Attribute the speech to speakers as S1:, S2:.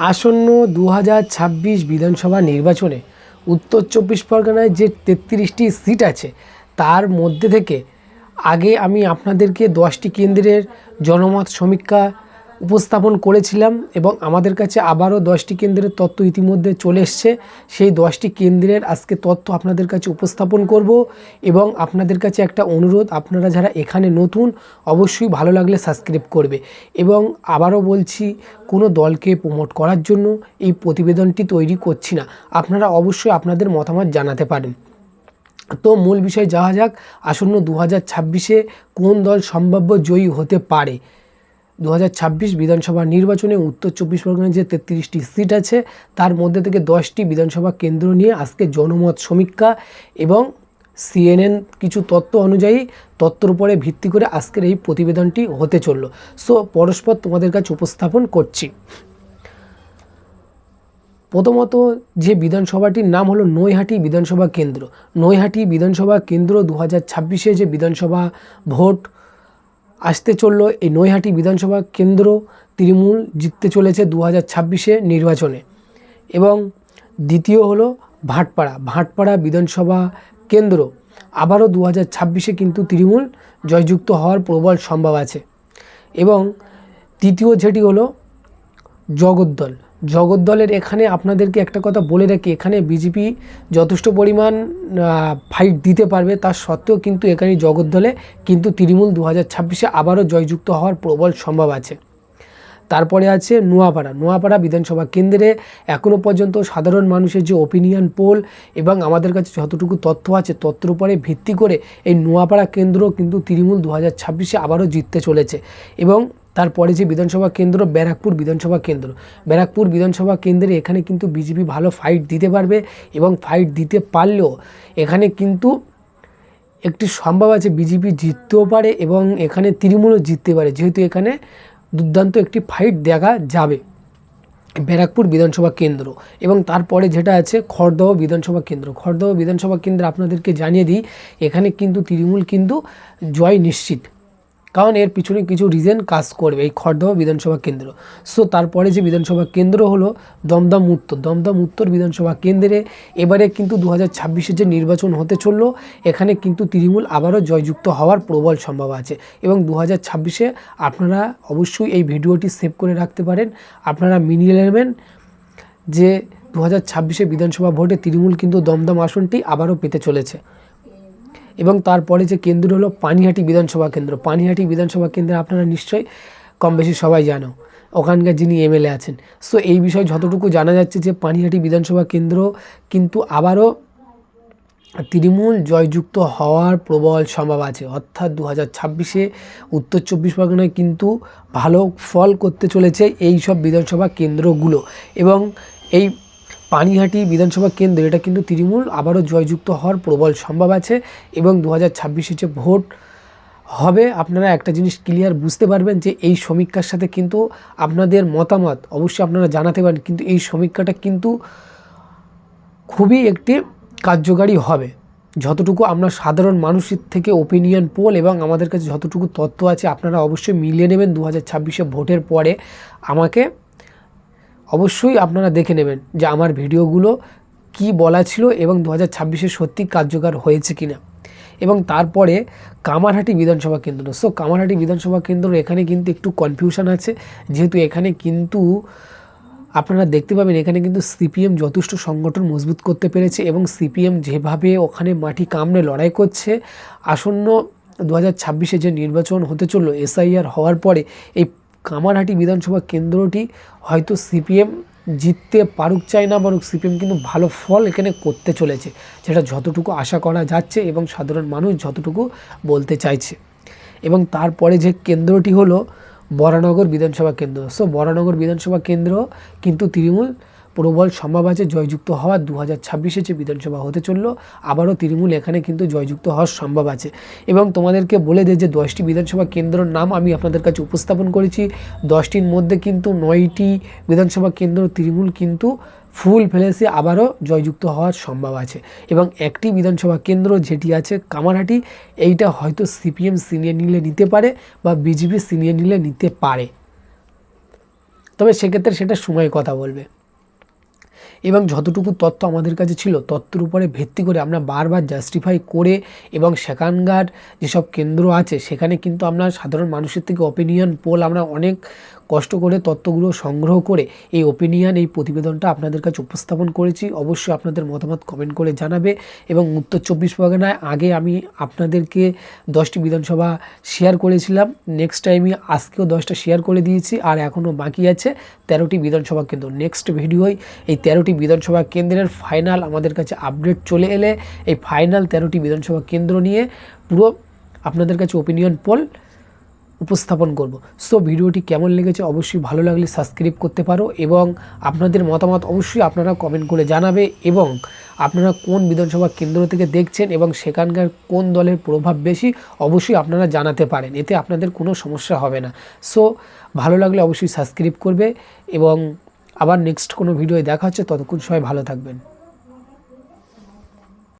S1: আসন্ন দু বিধানসভা নির্বাচনে উত্তর চব্বিশ পরগনায় যে তেত্রিশটি সিট আছে, তার মধ্যে থেকে আগে আমি আপনাদেরকে দশটি কেন্দ্রের জনমত সমীক্ষা উপস্থাপন করেছিলাম এবং আমাদের কাছে আবারও দশটি কেন্দ্রের তথ্য ইতিমধ্যে চলে এসছে। সেই দশটি কেন্দ্রের আজকে তথ্য আপনাদের কাছে উপস্থাপন করব এবং আপনাদের কাছে একটা অনুরোধ, আপনারা যারা এখানে নতুন, অবশ্যই ভালো লাগলে সাবস্ক্রাইব করবে এবং আবারও বলছি, কোনো দলকে প্রমোট করার জন্য এই প্রতিবেদনটি তৈরি করছি না। আপনারা অবশ্যই আপনাদের মতামত জানাতে পারেন। তো মূল বিষয়ে যাওয়া যাক, আসন্ন দু হাজার কোন দল সম্ভাব্য জয়ী হতে পারে? দু হাজার ছাব্বিশ বিধানসভা নির্বাচনে উত্তর চব্বিশ পরগনায় যে তেত্রিশটি সিট আছে, তার মধ্যে থেকে দশটি বিধানসভা কেন্দ্র নিয়ে আজকে জনমত সমীক্ষা এবং সিএনএন কিছু তত্ত্ব অনুযায়ী তত্ত্বর উপরে ভিত্তি করে আজকের এই প্রতিবেদনটি হতে চলল। সো, পরস্পর তোমাদের কাছে উপস্থাপন করছি। প্রথমত যে বিধানসভাটির নাম হলো নৈহাটি বিধানসভা কেন্দ্র। নৈহাটি বিধানসভা কেন্দ্র দু হাজার যে বিধানসভা ভোট আসতে চলল এই নৈহাটি বিধানসভা কেন্দ্র তৃণমূল জিততে চলেছে দু হাজার ছাব্বিশে নির্বাচনে। এবং দ্বিতীয় হলো ভাটপাড়া। ভাটপাড়া বিধানসভা কেন্দ্র আবারও দু হাজার ছাব্বিশে কিন্তু তৃণমূল জয়যুক্ত হওয়ার প্রবল সম্ভব আছে। এবং তৃতীয় যেটি হলো জগদ্দল। জগদ্দলের এখানে আপনাদেরকে একটা কথা বলে রাখি, এখানে বিজেপি যথেষ্ট পরিমাণ ফাইট দিতে পারবে। তার সত্ত্বেও কিন্তু এখানে জগদ্দলে কিন্তু তৃণমূল দু হাজার ছাব্বিশে আবারও জয়যুক্ত হওয়ার প্রবল সম্ভব আছে। তারপরে আছে নোয়াপাড়া। নোয়াপাড়া বিধানসভা কেন্দ্রে এখনও পর্যন্ত সাধারণ মানুষের যে ওপিনিয়ন পোল এবং আমাদের কাছে যতটুকু তথ্য আছে, তথ্যের উপরে ভিত্তি করে এই নোয়াপাড়া কেন্দ্র কিন্তু তৃণমূল দু হাজার ছাব্বিশে আবারও জিততে চলেছে। এবং তারপরে যে বিধানসভা কেন্দ্র, ব্যারাকপুর বিধানসভা কেন্দ্র। ব্যারাকপুর বিধানসভা কেন্দ্রে এখানে কিন্তু বিজেপি ভালো ফাইট দিতে পারবে এবং ফাইট দিতে পারলেও এখানে কিন্তু একটি সম্ভব আছে বিজেপি জিততেও পারে এবং এখানে তৃণমূলও জিততে পারে। যেহেতু এখানে দুর্দান্ত একটি ফাইট দেখা যাবে ব্যারাকপুর বিধানসভা কেন্দ্র। এবং তারপরে যেটা আছে খড়দহ বিধানসভা কেন্দ্র। খড়দহ বিধানসভা কেন্দ্র আপনাদেরকে জানিয়ে দিই, এখানে কিন্তু তৃণমূল কিন্তু জয় নিশ্চিত। কারণ এর পিছনে কিছু রিজন কাজ করবে, এই খড়দহ বিধানসভা কেন্দ্র। সো তারপরে যে বিধানসভা কেন্দ্র হলো দমদম উত্তর। দমদম উত্তর বিধানসভা কেন্দ্রে এবারে কিন্তু দু হাজার যে নির্বাচন হতে চলল, এখানে কিন্তু তৃণমূল আবারও জয়যুক্ত হওয়ার প্রবল সম্ভব আছে। এবং দু হাজার আপনারা অবশ্যই এই ভিডিওটি সেভ করে রাখতে পারেন। আপনারা মিনিয়ে নেবেন যে দু হাজার বিধানসভা ভোটে তৃণমূল কিন্তু দমদম আসনটি আবারও পেতে চলেছে। এবং তারপরে যে কেন্দ্র হলো পানিহাটি বিধানসভা কেন্দ্র। পানিহাটি বিধানসভা কেন্দ্রে আপনারা নিশ্চয়ই কম বেশি সবাই জানো, ওখানকার যিনি এমএলএ আছেন। সো এই বিষয়ে যতটুকু জানা যাচ্ছে যে পানিহাটি বিধানসভা কেন্দ্র কিন্তু আবারও তৃণমূল জয়যুক্ত হওয়ার প্রবল সম্ভব আছে। অর্থাৎ দু হাজার ছাব্বিশে উত্তর চব্বিশ পরগনায় কিন্তু ভালো ফল করতে চলেছে এই সব বিধানসভা কেন্দ্রগুলো। এবং এই পানিহাটি বিধানসভা কেন্দ্র এটা কিন্তু তৃণমূল, আবারও জয়যুক্ত হওয়ার প্রবল সম্ভব আছে এবং দু হাজার ছাব্বিশে যে ভোট হবে, আপনারা একটা জিনিস ক্লিয়ার বুঝতে পারবেন যে এই সমীক্ষার সাথে কিন্তু আপনাদের মতামত অবশ্যই আপনারা জানাতে পারেন, কিন্তু এই সমীক্ষাটা কিন্তু খুবই একটি কার্যকারী হবে। যতটুকু আমরা সাধারণ মানুষের থেকে ওপিনিয়ন পোল এবং আমাদের কাছে যতটুকু তথ্য আছে, আপনারা অবশ্যই মিলিয়ে নেবেন দু হাজার ভোটের পরে আমাকে অবশ্যই আপনারা দেখে নেবেন যে আমার ভিডিওগুলো কি বলা ছিল এবং দু হাজার ছাব্বিশে সত্যি কার্যকর হয়েছে কি না এবং তারপরে কামারহাটি বিধানসভা কেন্দ্র। সো কামারহাটি বিধানসভা কেন্দ্র এখানে কিন্তু একটু কনফিউশন আছে। যেহেতু এখানে কিন্তু আপনারা দেখতে পাবেন এখানে কিন্তু সিপিএম যথেষ্ট সংগঠন মজবুত করতে পেরেছে এবং সিপিএম যেভাবে ওখানে মাটি কামড়ে লড়াই করছে, আসন্ন দু হাজার যে নির্বাচন হতে চলল এসআইআর হওয়ার পরে এই কামারহাটি বিধানসভা কেন্দ্রটি হয়তো সিপিএম জিততে পারুক চাই না পারুক, সিপিএম কিন্তু ভালো ফল এখানে করতে চলেছে। যেটা যতটুকু আশা করা যাচ্ছে এবং সাধারণ মানুষ যতটুকু বলতে চাইছে। এবং তারপরে যে কেন্দ্রটি হলো বরানগর বিধানসভা কেন্দ্র। সো বরানগর বিধানসভা কেন্দ্র কিন্তু তৃণমূল প্রবল সম্ভব আছে জয়যুক্ত হওয়ার দু হাজার ছাব্বিশে যে বিধানসভা হতে চলল, আবারও তৃণমূল এখানে কিন্তু জয়যুক্ত হওয়ার সম্ভব আছে। এবং তোমাদেরকে বলে দেয় যে দশটি বিধানসভা কেন্দ্রের নাম আমি আপনাদের কাছে উপস্থাপন করেছি। দশটির মধ্যে কিন্তু নয়টি বিধানসভা কেন্দ্র তৃণমূল কিন্তু ফুল ফেলেছে, আবারও জয়যুক্ত হওয়ার সম্ভব আছে। এবং একটি বিধানসভা কেন্দ্র যেটি আছে কামারহাটি, এইটা হয়তো সিপিএম সিনিয়র নিলে নিতে পারে বা বিজেপি সিনিয়র নিলে নিতে পারে। তবে সেক্ষেত্রে সেটা সময় কথা বলবে। এবং যতটুকু তথ্য আমাদের কাছে ছিল তথ্যের উপরে ভিত্তি করে আমরা বারবার জাস্টিফাই করে এবং সেখানকার যেসব কেন্দ্র আছে, সেখানে কিন্তু আমরা সাধারণ মানুষের থেকে অপিনিয়ন পোল আমরা অনেক কষ্ট করে তত্ত্বগুলো সংগ্রহ করে এই ওপিনিয়ন এই প্রতিবেদনটা আপনাদের কাছে উপস্থাপন করেছি। অবশ্যই আপনাদের মতামত কমেন্ট করে জানাবে এবং উত্তর চব্বিশ পরগনায় আগে আমি আপনাদেরকে দশটি বিধানসভা শেয়ার করেছিলাম। নেক্সট টাইমে আজকেও দশটা শেয়ার করে দিয়েছি আর এখনও বাকি আছে তেরোটি বিধানসভা কেন্দ্র। নেক্সট ভিডিওয় এই তেরোটি বিধানসভা কেন্দ্রের ফাইনাল আমাদের কাছে আপডেট চলে এলে এই ফাইনাল তেরোটি বিধানসভা কেন্দ্র নিয়ে পুরো আপনাদের কাছে ওপিনিয়ন পোল উপস্থাপন করব। সো ভিডিওটি কেমন লেগেছে অবশ্যই ভালো লাগলে সাবস্ক্রাইব করতে পারো এবং আপনাদের মতামত অবশ্যই আপনারা কমেন্ট করে জানাবে এবং আপনারা কোন বিধানসভা কেন্দ্র থেকে দেখছেন এবং সেখানকার কোন দলের প্রভাব বেশি অবশ্যই আপনারা জানাতে পারেন। এতে আপনাদের কোনো সমস্যা হবে না। সো ভালো লাগলে অবশ্যই সাবস্ক্রাইব করবে এবং আবার নেক্সট কোনো ভিডিওয় দেখা হচ্ছে, ততক্ষণ সবাই ভালো থাকবেন।